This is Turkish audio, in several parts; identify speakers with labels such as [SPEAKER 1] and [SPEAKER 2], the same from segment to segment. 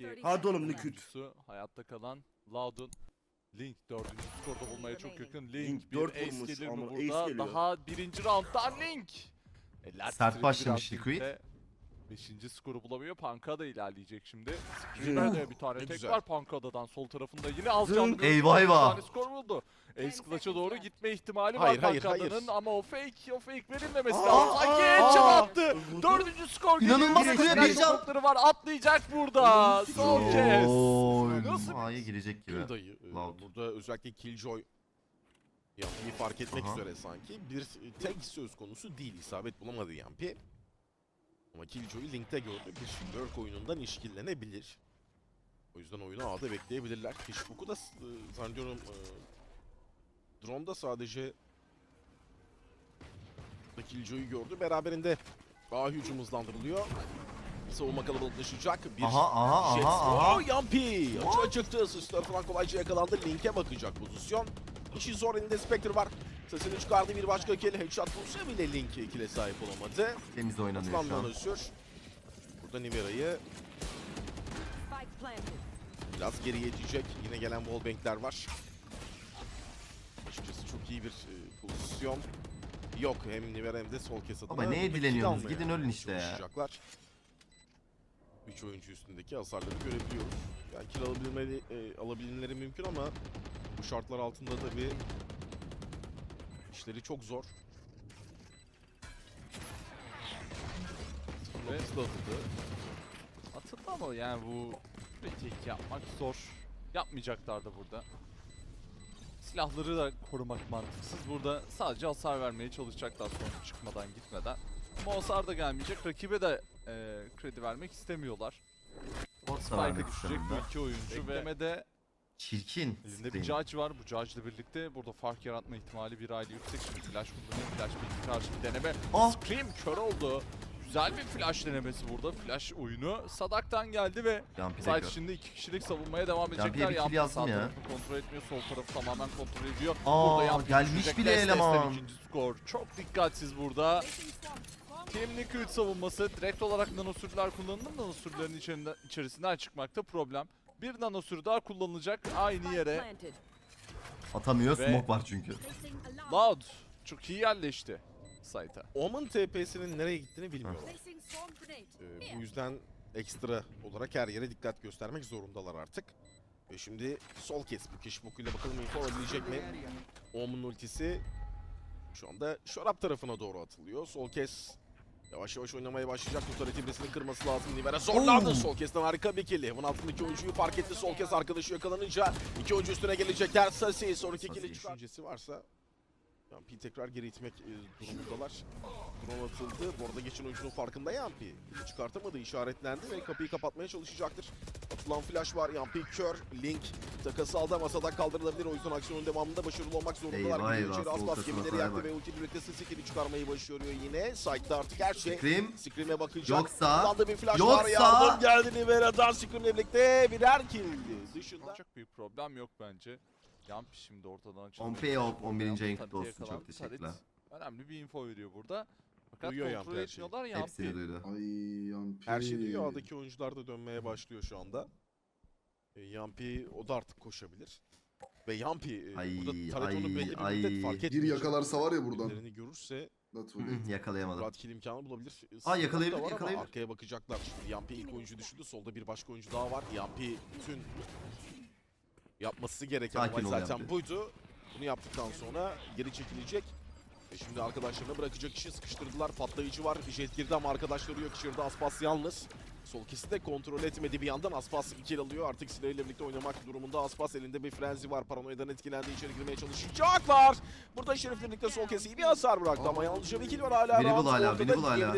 [SPEAKER 1] iki
[SPEAKER 2] Hadi oğlum Niküt.
[SPEAKER 1] hayatta kalan Loud'un Link dördüncü skorda bulmaya çok yakın. Link,
[SPEAKER 2] Link
[SPEAKER 1] bir
[SPEAKER 2] dört
[SPEAKER 1] ace
[SPEAKER 2] vurmuş
[SPEAKER 1] gelir mi
[SPEAKER 2] ama
[SPEAKER 1] burada?
[SPEAKER 2] ace geliyor.
[SPEAKER 1] Daha birinci rounddan Link. Eller
[SPEAKER 3] Sert
[SPEAKER 1] titredi
[SPEAKER 3] başlamış
[SPEAKER 1] biraz
[SPEAKER 3] Liquid.
[SPEAKER 1] Link'te. Beşinci skoru bulamıyor. Panka da ilerleyecek şimdi. Screamer'de bir tane
[SPEAKER 4] Ne
[SPEAKER 1] tek var Panka'dan sol tarafında. Yine az canlı görüntü
[SPEAKER 3] Eyvah.
[SPEAKER 1] Bir
[SPEAKER 3] eyvah.
[SPEAKER 1] tane skor buldu. Ace Clutch'a doğru gitme ihtimali
[SPEAKER 4] Hayır,
[SPEAKER 1] var
[SPEAKER 4] hayır,
[SPEAKER 1] ama o fake, o fake verilmemesi
[SPEAKER 2] Aa,
[SPEAKER 1] lazım. Sanki
[SPEAKER 2] aa,
[SPEAKER 1] headshot
[SPEAKER 2] aa.
[SPEAKER 1] attı. Dördüncü skor
[SPEAKER 3] İnanılmaz
[SPEAKER 1] geliyor.
[SPEAKER 3] kırıyor,
[SPEAKER 1] Final
[SPEAKER 3] bir can.
[SPEAKER 1] var atlayacak burada. Son kez.
[SPEAKER 3] Oy,
[SPEAKER 1] Nasıl
[SPEAKER 3] A'ya girecek gibi.
[SPEAKER 4] Bir dayı. e,
[SPEAKER 3] Loud.
[SPEAKER 4] Burada özellikle Killjoy Yampi'yi fark etmek
[SPEAKER 3] Aha.
[SPEAKER 4] üzere sanki. Bir tek söz konusu değil. isabet bulamadı Yampi. Ama Killjoy'u Link'te gördü. Bir lurk oyunundan işkillenebilir. O yüzden oyunu A'da bekleyebilirler. Fishbook'u da e, zannediyorum e, drone'da sadece Killjoy'u gördü. Beraberinde A hücum hızlandırılıyor. Savunma kalabalıklaşacak. Bir
[SPEAKER 3] Aha aha
[SPEAKER 4] Jet
[SPEAKER 3] aha aha.
[SPEAKER 4] Oh, Yampi! Açığa çıktı. Sıslar falan kolayca yakalandı. Link'e bakacak pozisyon. İşi zor elinde Spectre var. Sesini çıkardı bir başka kill. Headshot bulsa bile Link ikile sahip olamadı.
[SPEAKER 3] Temiz oynanıyor şu
[SPEAKER 4] Aslandan
[SPEAKER 3] an.
[SPEAKER 4] Burada Nivera'yı biraz geriye itecek. Yine gelen wallbang'ler var. Açıkçası çok iyi bir e, pozisyon. Yok hem Nivera hem de sol kes adına.
[SPEAKER 3] Baba neye dileniyorsunuz? Gidin ölün işte ya.
[SPEAKER 4] çalışacaklar. 3 oyuncu üstündeki hasarları görebiliyoruz. Yani kill alabilmeleri, e, alabilmeleri mümkün ama bu şartlar altında tabii işleri çok zor.
[SPEAKER 1] Ve-
[SPEAKER 4] atıldı.
[SPEAKER 1] Atıldı ama yani bu retake yapmak zor. Yapmayacaklar da burada. Silahları da korumak mantıksız. Burada sadece hasar vermeye çalışacaklar sonra çıkmadan gitmeden. Ama o hasar da gelmeyecek. Rakibe de e, kredi vermek istemiyorlar. Spike'a düşecek bu iki oyuncu ve Beklemede
[SPEAKER 3] Çirkin.
[SPEAKER 1] elinde bir judge var. Bu judge ile birlikte burada fark yaratma ihtimali bir aile yüksek. Şimdi flash kullanıyor. Flash bir karşı bir deneme.
[SPEAKER 3] Ah!
[SPEAKER 1] Scream kör oldu. Güzel bir flash denemesi burada. Flash oyunu Sadak'tan geldi ve
[SPEAKER 3] kör.
[SPEAKER 1] içinde iki kişilik savunmaya devam
[SPEAKER 3] Yampi'ye
[SPEAKER 1] edecekler.
[SPEAKER 3] bir kill
[SPEAKER 1] sağ
[SPEAKER 3] ya.
[SPEAKER 1] kontrol etmiyor. Sol tarafı tamamen kontrol ediyor.
[SPEAKER 3] Aa,
[SPEAKER 1] burada Yampi
[SPEAKER 3] gelmiş bile
[SPEAKER 1] Last'ten
[SPEAKER 3] eleman.
[SPEAKER 1] ikinci skor. Çok dikkatsiz burada. Team Liquid savunması direkt olarak nanosürler kullanıldı mı? Nanosürlerin içerisinden çıkmakta problem. Bir nanosür daha kullanılacak aynı yere.
[SPEAKER 3] Atamıyor
[SPEAKER 1] Ve-
[SPEAKER 3] smoke var çünkü.
[SPEAKER 1] Loud çok iyi yerleşti site'a.
[SPEAKER 4] Omen TP'sinin nereye gittiğini bilmiyorlar. Ee, bu yüzden ekstra olarak her yere dikkat göstermek zorundalar artık. Ve şimdi sol kes bu keşif okuyla bakalım info alabilecek mi? Omen ultisi şu anda şarap tarafına doğru atılıyor. Sol kes yavaş yavaş oynamaya başlayacak. Bu tarafı ibresini kırması lazım. Nivera zorlandı. Sol kesten harika bir kill. Heaven altındaki oyuncuyu fark etti. Sol kes arkadaşı yakalanınca iki oyuncu üstüne gelecekler. Sasi sonraki
[SPEAKER 3] Sasi.
[SPEAKER 4] kill'i. Düşüncesi varsa Yampi tekrar geri itmek e, durumundalar. Drone atıldı. Bu arada geçen oyuncunun farkında Yampi. Çıkartamadı, işaretlendi ve kapıyı kapatmaya çalışacaktır. Atılan flash var. Yampi kör. Link takası aldı ama Sadak kaldırılabilir. O yüzden aksiyonun devamında başarılı olmak zorundalar.
[SPEAKER 3] Eyvah, eyvah.
[SPEAKER 4] içeri Aspas
[SPEAKER 3] tarafına
[SPEAKER 4] gemileri yaktı ve ulti birlikte Sisi'ni çıkarmayı başarıyor yine. Side'da artık her şey.
[SPEAKER 3] Scream.
[SPEAKER 4] Scream'e bakacak.
[SPEAKER 3] Yoksa-
[SPEAKER 4] Kullandığı bir flash var.
[SPEAKER 3] Yoksa-
[SPEAKER 4] Yardım geldi Nivera'dan Scream'le birlikte birer kill. Dışında.
[SPEAKER 1] Çok büyük problem yok bence. Yampi şimdi ortadan açıldı.
[SPEAKER 3] Pompei olup 11. ayın kutlu olsun. Çok teşekkürler.
[SPEAKER 1] Önemli bir info veriyor burada. Fakat
[SPEAKER 4] Duyuyor
[SPEAKER 1] kontrol
[SPEAKER 4] Yampi her şeyi.
[SPEAKER 1] etmiyorlar Yampi.
[SPEAKER 3] Hepsini duydu.
[SPEAKER 2] Ay Yampi.
[SPEAKER 4] Her şey duyuyor. A'daki oyuncular da dönmeye başlıyor şu anda. E, Yampi o da artık koşabilir. Ve Yampi e,
[SPEAKER 3] Ay,
[SPEAKER 4] burada Taret onu
[SPEAKER 3] ay,
[SPEAKER 4] belli bir
[SPEAKER 3] ay.
[SPEAKER 4] müddet fark
[SPEAKER 2] Bir
[SPEAKER 4] etmeyecek.
[SPEAKER 2] yakalarsa var ya buradan.
[SPEAKER 4] Birilerini görürse
[SPEAKER 2] it-
[SPEAKER 3] hı, Yakalayamadım.
[SPEAKER 4] rahat kill imkanı bulabilir. E,
[SPEAKER 3] Aa, yakalayabilir,
[SPEAKER 4] da var ama
[SPEAKER 3] yakalayabilir.
[SPEAKER 4] Arkaya bakacaklar. Şimdi Yampi ilk oyuncu düşürdü. Solda bir başka oyuncu daha var. Yampi bütün yapması gereken
[SPEAKER 3] Sakin
[SPEAKER 4] olay
[SPEAKER 3] ol
[SPEAKER 4] zaten
[SPEAKER 3] Yampi.
[SPEAKER 4] buydu. Bunu yaptıktan sonra geri çekilecek. Ve şimdi arkadaşlarına bırakacak işi sıkıştırdılar. Patlayıcı var. Jet girdi ama arkadaşları yok. İçeride Aspas yalnız. Sol kesi de kontrol etmedi bir yandan. Aspas kill alıyor. Artık silahıyla birlikte oynamak durumunda. Aspas elinde bir frenzi var. Paranoyadan etkilendi. içeri girmeye çalışacaklar. Burada Şerif'le birlikte sol kesi iyi bir hasar bıraktı ama yalnızca bir kill var hala. Round
[SPEAKER 3] hala, dribble hala.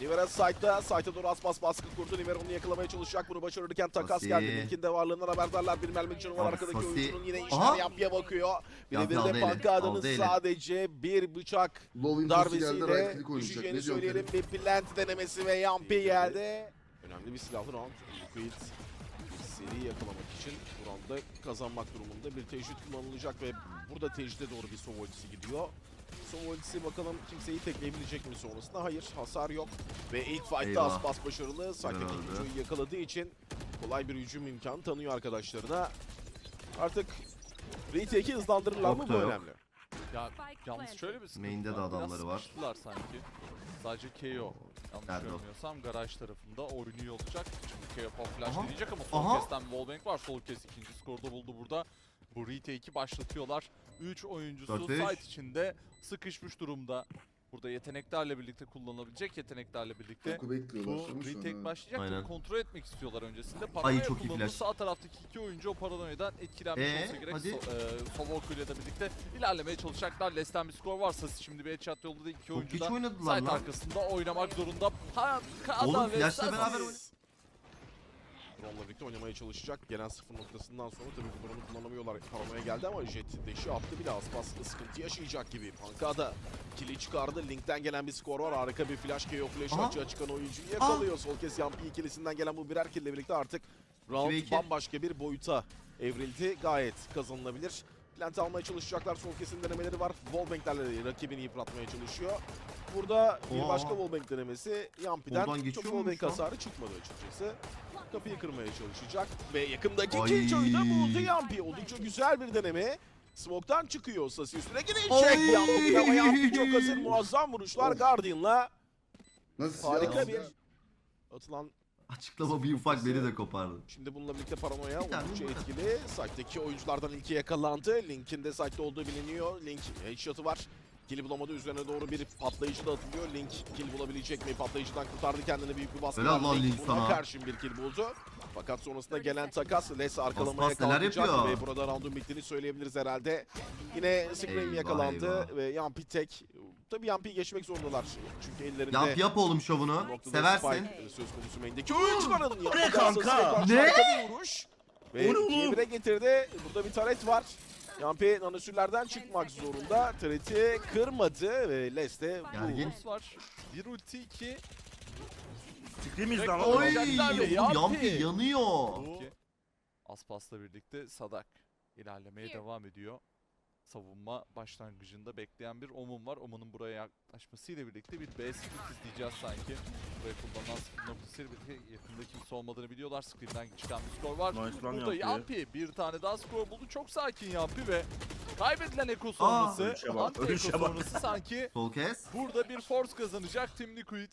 [SPEAKER 4] Diyebiliriz. Nivera side'da. Side'a doğru Aspas baskı kurdu. Nivera onu yakalamaya çalışacak. Bunu başarırken takas
[SPEAKER 3] Sasi.
[SPEAKER 4] geldi. Link'in de varlığından haberdarlar. Bir mermi canı var. Arkadaki
[SPEAKER 3] Sasi.
[SPEAKER 4] oyuncunun yine işler yapıya bakıyor.
[SPEAKER 3] Aldı
[SPEAKER 4] de
[SPEAKER 3] eli,
[SPEAKER 4] Pankada'nın sadece bir bıçak
[SPEAKER 2] geldi
[SPEAKER 4] darbesiyle
[SPEAKER 2] right click oynayacak.
[SPEAKER 4] düşeceğini söyleyelim. Bir plant denemesi ve Yampi geldi. Önemli bir silahlı round. Liquid bir seri yakalamak için bu roundda kazanmak durumunda bir tecrit kullanılacak ve burada tecride doğru bir ultisi gidiyor. Sova ultisi bakalım kimseyi tekleyebilecek mi sonrasında? Hayır, hasar yok. Ve ilk fight'ta
[SPEAKER 3] Eyvah.
[SPEAKER 4] Aspas başarılı. Sakin oyuncuyu yakaladığı için kolay bir hücum imkanı tanıyor arkadaşlarına. Artık retake'i hızlandırırlar mı bu
[SPEAKER 3] yok.
[SPEAKER 4] önemli.
[SPEAKER 1] Ya yalnız şöyle bir sıkıntı
[SPEAKER 3] Main'de de.
[SPEAKER 1] Biraz
[SPEAKER 3] adamları var.
[SPEAKER 1] sıkıştılar sanki. Sadece KO. Yanlış
[SPEAKER 3] Nerede o?
[SPEAKER 1] görmüyorsam garaj tarafında oynuyor olacak. Çünkü KO pop flash
[SPEAKER 3] Aha.
[SPEAKER 1] deneyecek ama sol
[SPEAKER 3] Aha.
[SPEAKER 1] kesten Wallbang var. Sol kes ikinci skorda buldu burada. Bu retake'i başlatıyorlar. 3 oyuncusu
[SPEAKER 3] beş.
[SPEAKER 1] site içinde sıkışmış durumda. Burada yeteneklerle birlikte kullanılabilecek yeteneklerle birlikte
[SPEAKER 2] bekliyorlar.
[SPEAKER 1] bu
[SPEAKER 2] an?
[SPEAKER 1] retake başlayacak.
[SPEAKER 3] Aynen.
[SPEAKER 1] Tabii Kontrol etmek istiyorlar öncesinde. Paranoya
[SPEAKER 3] çok iyi
[SPEAKER 1] kullanıldı.
[SPEAKER 3] flash.
[SPEAKER 1] Sağ taraftaki iki oyuncu o paranoyadan etkilenmiş
[SPEAKER 3] Ee,
[SPEAKER 1] olsa gerek.
[SPEAKER 3] hadi.
[SPEAKER 1] So, e, ile de birlikte ilerlemeye çalışacaklar. Lesten bir skor varsa şimdi bir headshot yolladı. iki
[SPEAKER 3] Çok
[SPEAKER 1] oyuncu
[SPEAKER 3] geç
[SPEAKER 1] da
[SPEAKER 3] oynadılar
[SPEAKER 1] site
[SPEAKER 3] lan.
[SPEAKER 1] arkasında oynamak zorunda. Pankada
[SPEAKER 3] Oğlum, flash'la beraber oyna-
[SPEAKER 4] Drone'la birlikte oynamaya çalışacak. Gelen sıfır noktasından sonra tabii bu drone'u kullanamıyorlar. Paranoya geldi ama Jet deşi attı bile Aspas sıkıntı yaşayacak gibi. Pankada kili çıkardı. Link'ten gelen bir skor var. Harika bir flash KO flash
[SPEAKER 3] Aha.
[SPEAKER 4] açığa çıkan oyuncuyu yakalıyor. Sol kes Yampi ikilisinden gelen bu birer kille birlikte artık round bambaşka bir boyuta evrildi. Gayet kazanılabilir. Plant almaya çalışacaklar. Sol kesin denemeleri var. Wallbang'lerle rakibini yıpratmaya çalışıyor. Burada bir başka Wallbang denemesi Yampi'den çok Wallbang hasarı çıkmadı açıkçası. Kapıyı kırmaya çalışacak ve yakındaki ikinci oyunda buldu Yampi. Oldukça güzel bir deneme. Smoke'tan çıkıyor. Sasi üstüne gidecek. Yampi ama Yampi çok hazır. Muazzam vuruşlar
[SPEAKER 2] Of.
[SPEAKER 4] Guardian'la.
[SPEAKER 2] Nasıl
[SPEAKER 4] Harika
[SPEAKER 2] ya?
[SPEAKER 4] bir atılan
[SPEAKER 3] Açıklama bir ufak beni de kopardı.
[SPEAKER 4] Şimdi bununla birlikte paranoya oldukça etkili. Site'deki oyunculardan ilki yakalandı. Link'in de site'de olduğu biliniyor. Link headshot'ı var. Kill bulamadı. Üzerine doğru bir patlayıcı da atılıyor. Link kill bulabilecek mi? Patlayıcıdan kurtardı kendini büyük bir baskı
[SPEAKER 3] Helal lan Link sana.
[SPEAKER 4] karşı bir kill buldu. Fakat sonrasında gelen takas Les arkalamaya
[SPEAKER 3] Aspas neler
[SPEAKER 4] kalkacak
[SPEAKER 3] yapıyor?
[SPEAKER 4] ve burada round'un bittiğini söyleyebiliriz herhalde. Yine Scream yakalandı
[SPEAKER 3] eyvah.
[SPEAKER 4] ve Yampi tek. Tabii Yampi'yi geçmek zorundalar. Çünkü ellerinde
[SPEAKER 3] Yap yap oğlum şovunu. Seversin.
[SPEAKER 4] Spike, e, söz konusu main'deki oyuncuların
[SPEAKER 5] ne kanka?
[SPEAKER 3] Ne?
[SPEAKER 4] Ve
[SPEAKER 5] O ne oğlum?
[SPEAKER 4] bire getirdi. Burada bir taret var. Yampi nanosürlerden çıkmak zorunda. Tareti kırmadı ve Leste
[SPEAKER 3] Gergin.
[SPEAKER 1] Var. Bir ulti iki.
[SPEAKER 5] Fikrimiz lan
[SPEAKER 1] Oy.
[SPEAKER 5] oğlum.
[SPEAKER 1] Yampi.
[SPEAKER 3] Yanıyor.
[SPEAKER 1] Aspas'la birlikte Sadak ilerlemeye
[SPEAKER 6] Here.
[SPEAKER 1] devam ediyor. Savunma başlangıcında bekleyen bir Omun var. Omun'un buraya yaklaşmasıyla birlikte bir B split izleyeceğiz sanki. Buraya kullanılan split noktasıyla birlikte yakında kimse olmadığını biliyorlar. Screen'den çıkan bir skor var.
[SPEAKER 5] Nice
[SPEAKER 1] Burada
[SPEAKER 5] Yampi.
[SPEAKER 1] Bir tane daha skor buldu. Çok sakin Yampi ve kaybedilen Eko sonrası,
[SPEAKER 5] ölüşe bak, ölüşe bak.
[SPEAKER 1] sonrası sanki. Burada bir force kazanacak Team Liquid.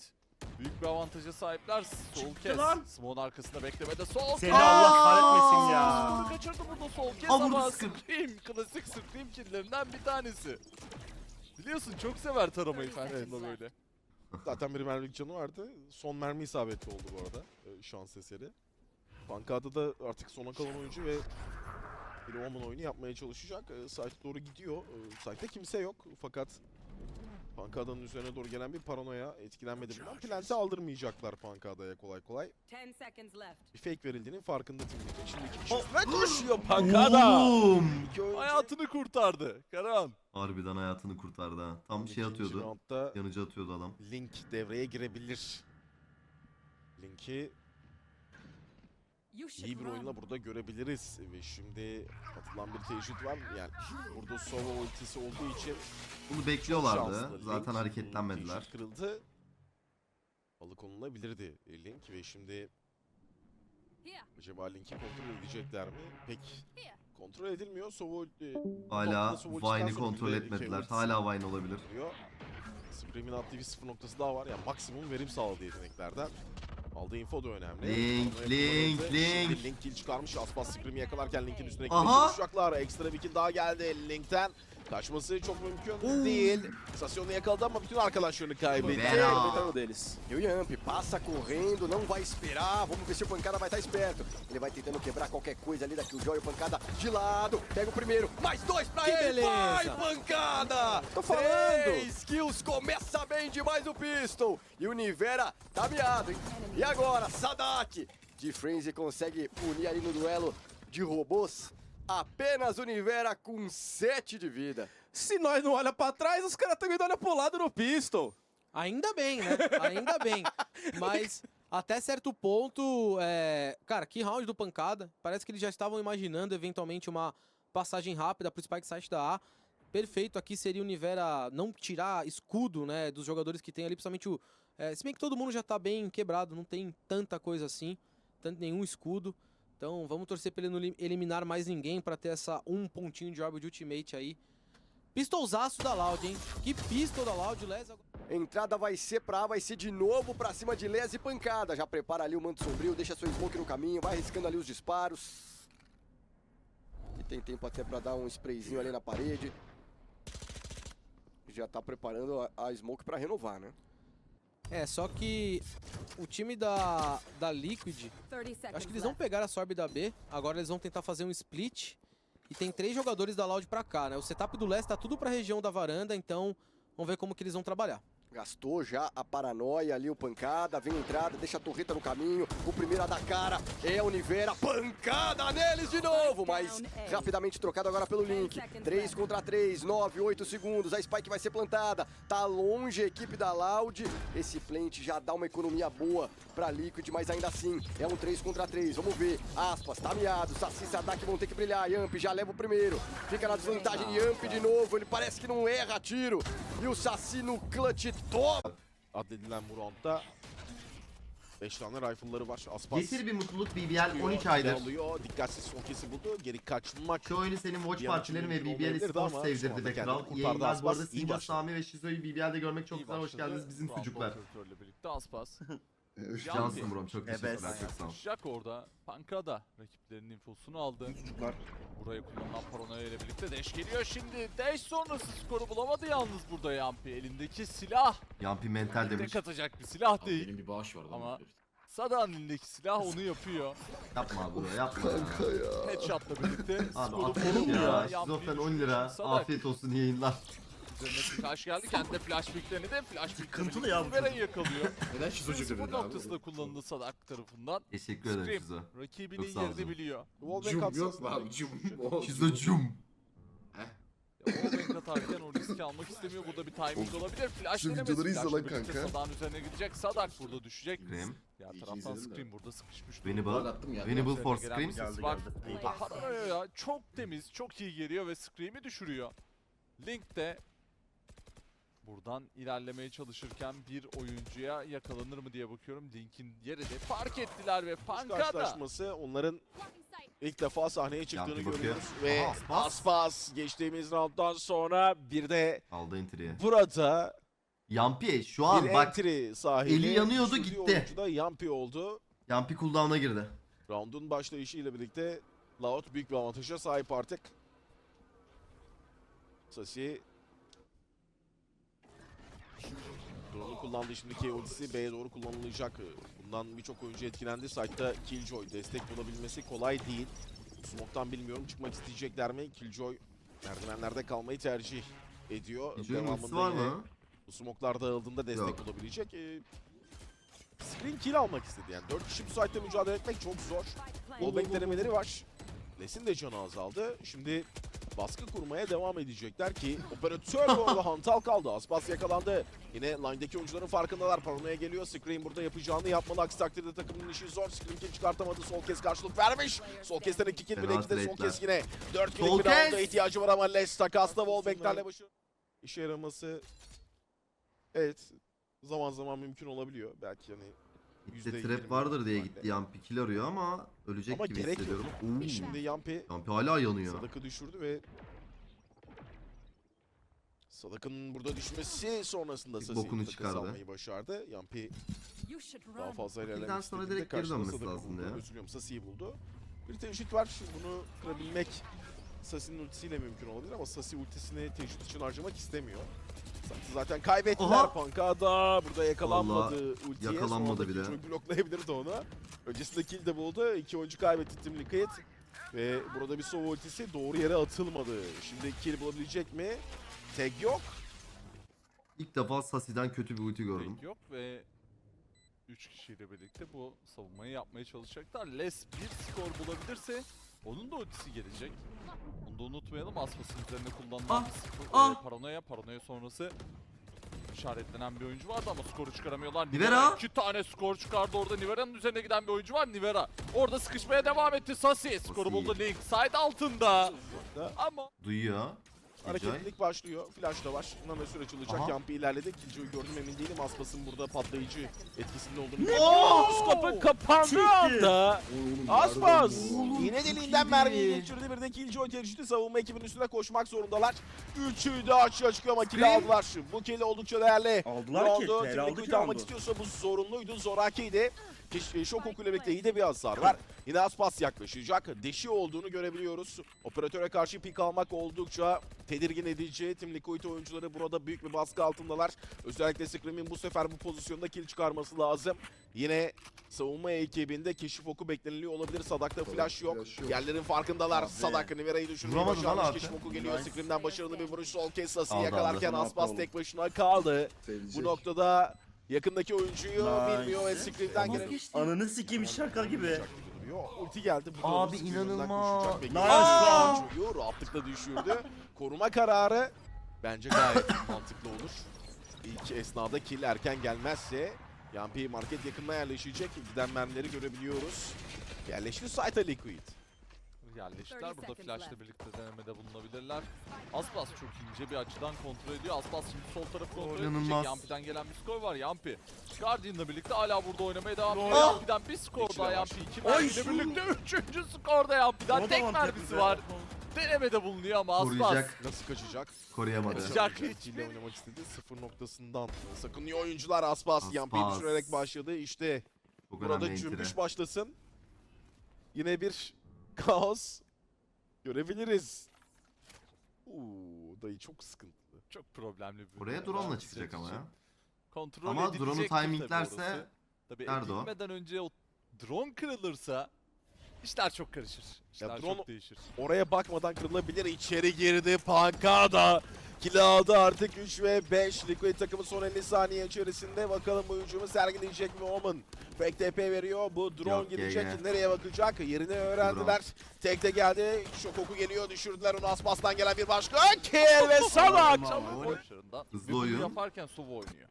[SPEAKER 1] Büyük bir avantaja sahipler. Sol
[SPEAKER 5] Çıktı
[SPEAKER 1] kes.
[SPEAKER 5] lan.
[SPEAKER 1] Smoke'un arkasında beklemede sol
[SPEAKER 5] Seni. Allah kahretmesin ya.
[SPEAKER 1] Bunu kaçırdı burada sol kes ama
[SPEAKER 3] vurdu Scream.
[SPEAKER 1] Scream. Klasik Scream killerinden bir tanesi. Biliyorsun çok sever taramayı Phantom'da böyle.
[SPEAKER 4] zaten bir mermilik canı vardı. Son mermi isabetli oldu bu arada. Ee, şans eseri. Bankada da artık sona kalan oyuncu ve bir Omen oyunu yapmaya çalışacak. Ee, site doğru gidiyor. Ee, site'de kimse yok fakat Pankada'nın üzerine doğru gelen bir paranoya etkilenmedi bundan. Plant'i aldırmayacaklar Pankada'ya kolay kolay.
[SPEAKER 6] 10 seconds left.
[SPEAKER 4] bir fake verildiğinin farkında Timur'da. Şimdi iki kişi üstüne koşuyor.
[SPEAKER 3] Oğlum.
[SPEAKER 4] İki oyuncu
[SPEAKER 1] Hayatını kurtardı. Karan.
[SPEAKER 3] Harbiden hayatını kurtardı ha. Tam şey
[SPEAKER 4] ikinci
[SPEAKER 3] atıyordu.
[SPEAKER 4] roundda
[SPEAKER 3] Yanıcı atıyordu adam.
[SPEAKER 4] Link devreye girebilir. Link'i iyi bir oyunla burada görebiliriz. Ve şimdi atılan bir tecrit var. Yani burada Sova ultisi olduğu için
[SPEAKER 3] Bunu bekliyorlardı.
[SPEAKER 4] şanslı Link.
[SPEAKER 3] Zaten
[SPEAKER 4] Bu
[SPEAKER 3] hareketlenmediler.
[SPEAKER 4] tecrit kırıldı. Alıkonulabilirdi Link ve şimdi acaba Link'i kontrol edecekler mi? Pek kontrol edilmiyor. Sova e,
[SPEAKER 3] Hala
[SPEAKER 4] Topla Sova
[SPEAKER 3] Vine'i kontrol etmediler. Hala Vine olabilir.
[SPEAKER 4] oluyor. Scream'in attığı bir sıfır noktası daha var. Yani maksimum verim sağladığı yeteneklerden. Aldığı info da önemli.
[SPEAKER 3] Link, Link. Link.
[SPEAKER 4] Şimdi Link kill çıkarmış. Aspas Scream'i yakalarken Link'in üstüne
[SPEAKER 3] Aha.
[SPEAKER 4] çalışacaklar. Ekstra bir kill daha geldi Link'ten. Kaçması çok mümkün değil. Stasyonu yakaladı ama bütün arkadaşlarını kaybetti.
[SPEAKER 7] Aproveitando deles. E o Yamp passa correndo, não vai esperar. Vamos ver se o Pancada vai estar esperto. Ele vai tentando quebrar qualquer coisa ali da Killjoy. O Pancada de lado. Pega o primeiro. Mais dois pra
[SPEAKER 8] Que
[SPEAKER 7] ele. Vai,
[SPEAKER 8] beleza.
[SPEAKER 7] Pancada.
[SPEAKER 8] Tô falando.
[SPEAKER 7] Três kills. Começa bem demais o Pistol. E o Nivera tá miado, hein? E agora, Sadat. De Frenzy consegue unir ali no duelo de robôs. Apenas o Nivera com 7 de vida.
[SPEAKER 8] Se nós não olha pra trás, os caras também olham pro lado no pistol. Ainda bem, né? Ainda bem. Mas até certo ponto, é... cara, que round do pancada. Parece que eles já estavam imaginando eventualmente uma passagem rápida pro Spike Site da A. Perfeito aqui seria o Nivera não tirar escudo, né, dos jogadores que tem ali, principalmente o. é, se bem que todo mundo já tá bem quebrado, não tem tanta coisa assim. tanto nenhum escudo. Então vamos torcer pra ele não elim- eliminar mais ninguém pra ter essa um pontinho de orbe de ultimate aí. Pistolzaço da Loud, hein? Que pistol da Loud, Les.
[SPEAKER 7] Entrada vai ser pra A, vai ser de novo pra cima de Les e pancada. Já prepara ali o manto sombrio, deixa seu smoke no caminho, vai arriscando ali os disparos. E tem tempo até pra dar um sprayzinho ali na parede. Já tá preparando a, a smoke pra renovar, né?
[SPEAKER 8] É, só que o time da, da Liquid
[SPEAKER 6] 30 seconds
[SPEAKER 8] Acho que eles vão
[SPEAKER 6] left.
[SPEAKER 8] pegar a Sorb da B, agora eles vão tentar fazer um split. E tem três jogadores da Loud pra cá, né? O setup do leste tá tudo pra região da varanda, então vamos ver como que eles vão trabalhar.
[SPEAKER 7] Gastou já a paranoia ali, o pancada, vem a entrada, deixa a torreta no caminho. O primeiro a dar cara é o Nivera. Pancada neles de novo, mas rapidamente trocado agora pelo Link. 3 contra 3, 9, 8 segundos. A Spike vai ser plantada. Tá longe a equipe da Loud. Esse plant já dá uma economia boa pra Liquid, mas ainda assim é um 3 contra 3. Vamos ver. Aspas, tá miado. Saci e Sadak vão ter que brilhar. Yamp já leva o primeiro. Fica na desvantagem. Yamp de novo. Ele parece que não erra tiro. E o Saci no clutch top.
[SPEAKER 4] Addedilen bu roundda 5 tane rifle'ları var. Aspas
[SPEAKER 3] Getir bir mutluluk BBL 13
[SPEAKER 4] alıyor,
[SPEAKER 3] aydır.
[SPEAKER 4] alıyor. Dikkatsiz son kesi buldu. Geri kaçmak.
[SPEAKER 3] Şu oyunu senin watch partilerin ve BBL Sports sevdirdi be kral. İyi yayınlar bu arada
[SPEAKER 4] başladı.
[SPEAKER 3] Sami ve Şizo'yu BBL'de görmek çok
[SPEAKER 1] İyi
[SPEAKER 3] güzel. Hoş geldiniz bizim sucuklar.
[SPEAKER 1] birlikte Aspas.
[SPEAKER 2] E, geldin.
[SPEAKER 3] Cansın brom çok
[SPEAKER 5] Evet.
[SPEAKER 3] teşekkürler çok sağ ol.
[SPEAKER 1] Jack orada. Pankada rakiplerinin infosunu aldı.
[SPEAKER 5] Çocuklar.
[SPEAKER 1] Buraya kullanılan paranoya ile birlikte Dash geliyor şimdi. Dash sonrası skoru bulamadı yalnız burada Yampi. Elindeki silah
[SPEAKER 3] Yampi mental
[SPEAKER 1] tek
[SPEAKER 3] demiş.
[SPEAKER 1] atacak bir silah değil.
[SPEAKER 9] Benim bir bağış vardı.
[SPEAKER 1] Ama-
[SPEAKER 9] Ama...
[SPEAKER 1] Sadan elindeki silah onu yapıyor.
[SPEAKER 3] Yapma bro yapma. ya.
[SPEAKER 2] Kanka ya.
[SPEAKER 1] Headshot'la birlikte
[SPEAKER 3] Abi
[SPEAKER 1] skoru buluyor.
[SPEAKER 3] ya.
[SPEAKER 1] Yampi'yi
[SPEAKER 3] Şizofren 10
[SPEAKER 1] düşürüyor
[SPEAKER 3] lira.
[SPEAKER 1] Sadak.
[SPEAKER 3] Afiyet olsun yayınlar.
[SPEAKER 1] Üzerine flash geldi. Kendi de flash de flash
[SPEAKER 5] Sıkıntılı ya bu
[SPEAKER 1] picklerini
[SPEAKER 5] çocuk.
[SPEAKER 1] yakalıyor.
[SPEAKER 9] Neden şizocu
[SPEAKER 1] Spor
[SPEAKER 9] dedin abi?
[SPEAKER 1] noktasında kullanıldı Sadak tarafından.
[SPEAKER 3] Teşekkür ederim
[SPEAKER 1] Scream
[SPEAKER 3] Şizo.
[SPEAKER 1] rakibinin
[SPEAKER 3] Çok sağ
[SPEAKER 1] yerini biliyor.
[SPEAKER 4] Wallbang
[SPEAKER 9] Cum yok mu abi? Cum. O-
[SPEAKER 3] Şizocum.
[SPEAKER 1] Wallbang atarken o riski almak istemiyor. Burada bir timing olabilir. Flash
[SPEAKER 2] Şu
[SPEAKER 1] denemesi.
[SPEAKER 2] videoları izle
[SPEAKER 1] Flash'la
[SPEAKER 2] lan
[SPEAKER 1] birlikte
[SPEAKER 2] kanka.
[SPEAKER 1] Sadak'ın üzerine gidecek. Sadak burada düşecek.
[SPEAKER 3] Scream.
[SPEAKER 1] Diğer
[SPEAKER 9] İyi ki
[SPEAKER 1] taraftan
[SPEAKER 9] izledim de.
[SPEAKER 1] Scream burada sıkışmış.
[SPEAKER 3] Winnable.
[SPEAKER 9] attım ya.
[SPEAKER 3] For
[SPEAKER 1] Üzerine gelen bir
[SPEAKER 3] Scream.
[SPEAKER 1] ses
[SPEAKER 5] Geldi,
[SPEAKER 1] var.
[SPEAKER 5] geldi.
[SPEAKER 1] Burada Paranoya çok temiz, çok iyi geliyor ve Scream'i düşürüyor. Link de buradan ilerlemeye çalışırken bir oyuncuya yakalanır mı diye bakıyorum. Link'in yerini fark ettiler ve Pankada
[SPEAKER 4] karşılaşması onların ilk defa sahneye çıktığını
[SPEAKER 3] bakıyor.
[SPEAKER 4] görüyoruz. Ve
[SPEAKER 3] Aha, Aspas.
[SPEAKER 4] Aspas geçtiğimiz rounddan sonra bir de
[SPEAKER 3] Aldı entry'ye.
[SPEAKER 4] burada
[SPEAKER 3] Yampi şu
[SPEAKER 4] bir
[SPEAKER 3] an bak
[SPEAKER 4] entry sahibi.
[SPEAKER 3] eli yanıyordu,
[SPEAKER 4] Stüdyo
[SPEAKER 3] gitti.
[SPEAKER 4] oyuncu da Yampi oldu.
[SPEAKER 3] Yampi cooldown'a girdi.
[SPEAKER 4] Round'un başlayışıyla birlikte Laut büyük bir avantaja sahip artık. Sasi Drone'u kullandı şimdiki ultisi B'ye doğru kullanılacak. Bundan birçok oyuncu etkilendi. Site'da Killjoy destek bulabilmesi kolay değil. Smoke'tan bilmiyorum çıkmak isteyecekler mi? Killjoy merdivenlerde kalmayı tercih ediyor.
[SPEAKER 3] Killjoy'un ultisi
[SPEAKER 4] Devamında
[SPEAKER 3] var mı?
[SPEAKER 4] Bu smoke'lar dağıldığında destek
[SPEAKER 3] Yok.
[SPEAKER 4] bulabilecek. Ee, screen kill almak istedi yani. 4 kişi bu site'de mücadele etmek çok zor. Wallbang denemeleri var. Les'in de canı azaldı. Şimdi baskı kurmaya devam edecekler ki operatör bu arada hantal kaldı. Aspas yakalandı. Yine line'deki oyuncuların farkındalar. Paranoya geliyor. Scream burada yapacağını yapmalı. Aksi takdirde takımın işi zor. Scream kill çıkartamadı. Sol kez karşılık vermiş. Sol kezden 2 kill bile de sol kez yine. 4
[SPEAKER 3] Sol
[SPEAKER 4] kill bir rounda
[SPEAKER 3] kez!
[SPEAKER 4] ihtiyacı var ama Les takasla Wallbang'lerle başı. İşe yaraması evet zaman zaman mümkün olabiliyor. Belki hani
[SPEAKER 3] İşte
[SPEAKER 4] %20
[SPEAKER 3] trap vardır diye gitti Yampi kill arıyor ama ölecek
[SPEAKER 4] Ama
[SPEAKER 3] gibi hissediyorum. Oo.
[SPEAKER 4] şimdi Yampi
[SPEAKER 3] Yampi hala yanıyor.
[SPEAKER 4] Sadak'ı düşürdü ve Sadak'ın burada düşmesi sonrasında Sasi'yi
[SPEAKER 3] bokunu
[SPEAKER 4] takas
[SPEAKER 3] çıkardı.
[SPEAKER 4] almayı başardı. Yampi daha fazla ilerlemek
[SPEAKER 3] sonra direkt geri dönmesi lazımdı
[SPEAKER 4] buldu.
[SPEAKER 3] ya.
[SPEAKER 4] Özür diliyorum Sasi'yi buldu. Bir tecrit var. Bunu kırabilmek Sasi'nin ultisiyle mümkün olabilir ama Sasi ultisini tecrit için harcamak istemiyor. Sasi zaten kaybettiler.
[SPEAKER 3] Aha!
[SPEAKER 4] Pankada burada yakalanmadı ultiye.
[SPEAKER 3] yakalanmadı bile.
[SPEAKER 4] Killjoy bloklayabilirdi onu. Öncesinde kill de buldu. İki oyuncu kaybetti Team Liquid. Ve burada bir sova ultisi doğru yere atılmadı. Şimdi kill bulabilecek mi? Tag yok.
[SPEAKER 3] İlk defa Sasi'den kötü bir ulti gördüm.
[SPEAKER 1] Pek yok ve 3 kişiyle birlikte bu savunmayı yapmaya çalışacaklar. Les bir skor bulabilirse onun da ultisi gelecek. Onu da unutmayalım. Asfas'ın üzerinde kullanılan
[SPEAKER 3] Ah, ah.
[SPEAKER 1] e, paranoya. Paranoya sonrası işaretlenen bir oyuncu vardı ama skoru çıkaramıyorlar.
[SPEAKER 3] Nivera!
[SPEAKER 1] iki tane skor çıkardı orada. Nivera'nın üzerine giden bir oyuncu var. Nivera orada sıkışmaya devam etti. Sasi skoru buldu. Link side altında. Ama
[SPEAKER 3] Duyuyor.
[SPEAKER 4] Hareketlilik başlıyor. Flash da var. Nano süre açılacak. Yampi ilerledi. Killjoy'u gördüm emin değilim. Aspas'ın burada patlayıcı etkisinde olduğunu
[SPEAKER 5] Oo!
[SPEAKER 4] Skopun kapandığı
[SPEAKER 5] Çıktı.
[SPEAKER 4] anda Aspas yine deliğinden mermiyi geçirdi. Bir de Killjoy tercihti. Savunma ekibinin üstüne koşmak zorundalar. Üçü de açığa çıkıyor ama kill aldılar. Bu kill oldukça değerli.
[SPEAKER 5] Aldılar ki. Aldı
[SPEAKER 4] Quid
[SPEAKER 5] ki
[SPEAKER 4] almak istiyorsa bu zorunluydu. Zoraki'ydi. Şok okuyla birlikte iyi de bir hasar var. Yine Aspas yaklaşacak. Deşi olduğunu görebiliyoruz. Operatöre karşı pik almak oldukça tedirgin edici. Team Liquid oyuncuları burada büyük bir baskı altındalar. Özellikle Scream'in bu sefer bu pozisyonda kill çıkarması lazım. Yine savunma ekibinde keşif oku bekleniliyor olabilir. Sadak'ta flash yok.
[SPEAKER 2] flash yok.
[SPEAKER 4] Yerlerin farkındalar.
[SPEAKER 5] Abi.
[SPEAKER 4] Sadak Nivera'yı düşürmeyi başarmış. Keşif oku geliyor.
[SPEAKER 5] Nice.
[SPEAKER 4] Scream'den başarılı bir vuruş. Sol Sasi'yi
[SPEAKER 3] Aldı,
[SPEAKER 4] yakalarken. Aspas tek başına kaldı.
[SPEAKER 2] Sevecek.
[SPEAKER 4] Bu noktada yakındaki oyuncuyu
[SPEAKER 5] Nice.
[SPEAKER 4] bilmiyor ve Scream'den gelen
[SPEAKER 5] Ananı sikeyim şaka gibi.
[SPEAKER 4] Ulti geldi. Bu
[SPEAKER 3] Abi inanılmaz.
[SPEAKER 5] Nice
[SPEAKER 4] rahatlıkla düşürdü. Koruma kararı bence gayet mantıklı olur. İlk esnada kill erken gelmezse Yampi market yakınına yerleşecek. Giden mermileri görebiliyoruz. Yerleşti site'a Liquid.
[SPEAKER 1] Yerleştiler.
[SPEAKER 6] 30
[SPEAKER 1] Burada flashla birlikte denemede bulunabilirler. Aspas çok ince bir açıdan kontrol ediyor. Aspas şimdi sol tarafı kontrol edecek.
[SPEAKER 3] İnanılmaz.
[SPEAKER 1] Yampi'den gelen bir skor var. Yampi. Guardian'la birlikte hala burada oynamaya devam ediyor.
[SPEAKER 5] Aa!
[SPEAKER 1] Yampi'den bir skor daha. Yampi. iki mermiyle birlikte üçüncü skorda Yampi'den tek mermisi var. Denemede bulunuyor ama Aspas.
[SPEAKER 3] Koruyacak.
[SPEAKER 4] Nasıl kaçacak?
[SPEAKER 3] Koruyamadı.
[SPEAKER 1] Kaçacak.
[SPEAKER 4] Ile oynamak istedi. Sıfır noktasından. Sakınıyor oyuncular Aspas. Yampi'yi
[SPEAKER 3] Aspas.
[SPEAKER 4] düşürerek başladı. İşte
[SPEAKER 3] Çok
[SPEAKER 4] Burada cümbüş başlasın. Yine bir kaos görebiliriz. Uuu dayı çok sıkıntılı.
[SPEAKER 1] Çok problemli bir
[SPEAKER 3] Oraya drone'la
[SPEAKER 1] daha
[SPEAKER 3] çıkacak ama ya.
[SPEAKER 1] Kontrol
[SPEAKER 3] Ama
[SPEAKER 1] edilecektir
[SPEAKER 3] drone'u
[SPEAKER 1] tabii
[SPEAKER 3] timinglerse
[SPEAKER 1] orası. Tabii
[SPEAKER 3] nerede o?
[SPEAKER 1] edilmeden önce o drone kırılırsa işler çok karışır. İşler
[SPEAKER 4] drone-
[SPEAKER 1] çok değişir.
[SPEAKER 4] Oraya bakmadan kırılabilir. İçeri girdi Pankada. Kill aldı artık 3 ve 5. Liquid takımı son 50 saniye içerisinde. Bakalım bu hücumu sergileyecek mi Omen? Fake TP veriyor. Bu drone
[SPEAKER 3] Yok,
[SPEAKER 4] gidecek.
[SPEAKER 3] GG.
[SPEAKER 4] Nereye bakacak? Yerini öğrendiler. Tek de geldi. Şok oku geliyor. Düşürdüler onu. Asmas'tan gelen bir başka. Kill ve Salak.
[SPEAKER 3] Hızlı oyun.
[SPEAKER 1] yaparken Sova oynuyor.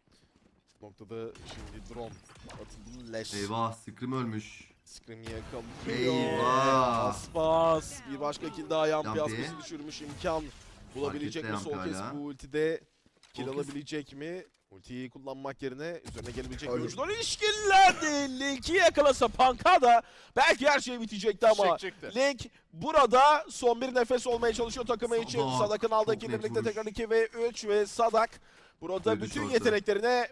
[SPEAKER 4] noktada şimdi drone atıldı. Leş.
[SPEAKER 3] Eyvah Scream ölmüş.
[SPEAKER 4] Scream yakalıyor.
[SPEAKER 3] Eyvah.
[SPEAKER 4] Aspas. Bir başka kill daha. Yampi. Aspas'ı düşürmüş imkan. Bulabilecek mi
[SPEAKER 3] Yampi
[SPEAKER 4] sol kez
[SPEAKER 3] hala.
[SPEAKER 4] bu ultide? Kill alabilecek mi? Ultiyi kullanmak yerine üzerine gelebilecek oyuncular ilişkilendi. Link'i yakalasa Pankada belki her şey bitecekti ama
[SPEAKER 1] Çekecekti.
[SPEAKER 4] Link burada son bir nefes olmaya çalışıyor takımı için.
[SPEAKER 3] Sadak.
[SPEAKER 4] Sadak'ın aldığı kill birlikte tekrar 2 ve 3 ve Sadak burada
[SPEAKER 3] Duydu
[SPEAKER 4] bütün yeteneklerine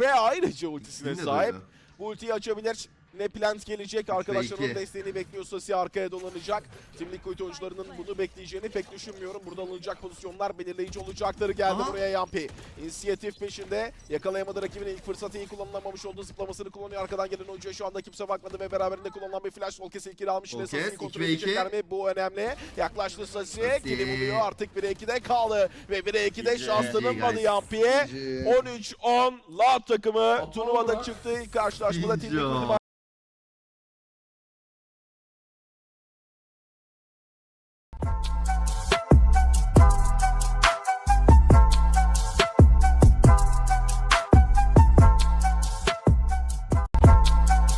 [SPEAKER 4] ve ayrıca ultisine
[SPEAKER 3] Yine
[SPEAKER 4] sahip. Bu ultiyi açabilir. Ne plant gelecek. Arkadaşlarının desteğini bekliyor. Sasi arkaya dolanacak. Team Liquid oyuncularının bunu bekleyeceğini pek düşünmüyorum. Burada alınacak pozisyonlar belirleyici olacakları geldi
[SPEAKER 3] Aha.
[SPEAKER 4] buraya Yampi. İnisiyatif peşinde. Yakalayamadı rakibin ilk fırsatı iyi kullanılamamış olduğu zıplamasını kullanıyor. Arkadan gelen oyuncuya şu anda kimse bakmadı ve beraberinde kullanılan bir flash sol kez ilkini almış. Yine
[SPEAKER 3] Sol kes,
[SPEAKER 4] Sasi'yi kontrol
[SPEAKER 3] iki ve
[SPEAKER 4] edecekler
[SPEAKER 3] iki.
[SPEAKER 4] mi? Bu önemli. Yaklaştı Sasi. Kili buluyor. Artık 1'e 2'de kaldı. Ve 1'e 2'de
[SPEAKER 5] GG.
[SPEAKER 4] şans tanınmadı. Yampi'ye.
[SPEAKER 2] GG.
[SPEAKER 4] 13-10 Loud takımı turnuvada çıktı. İlk karşılaşmada Team. Liquid'i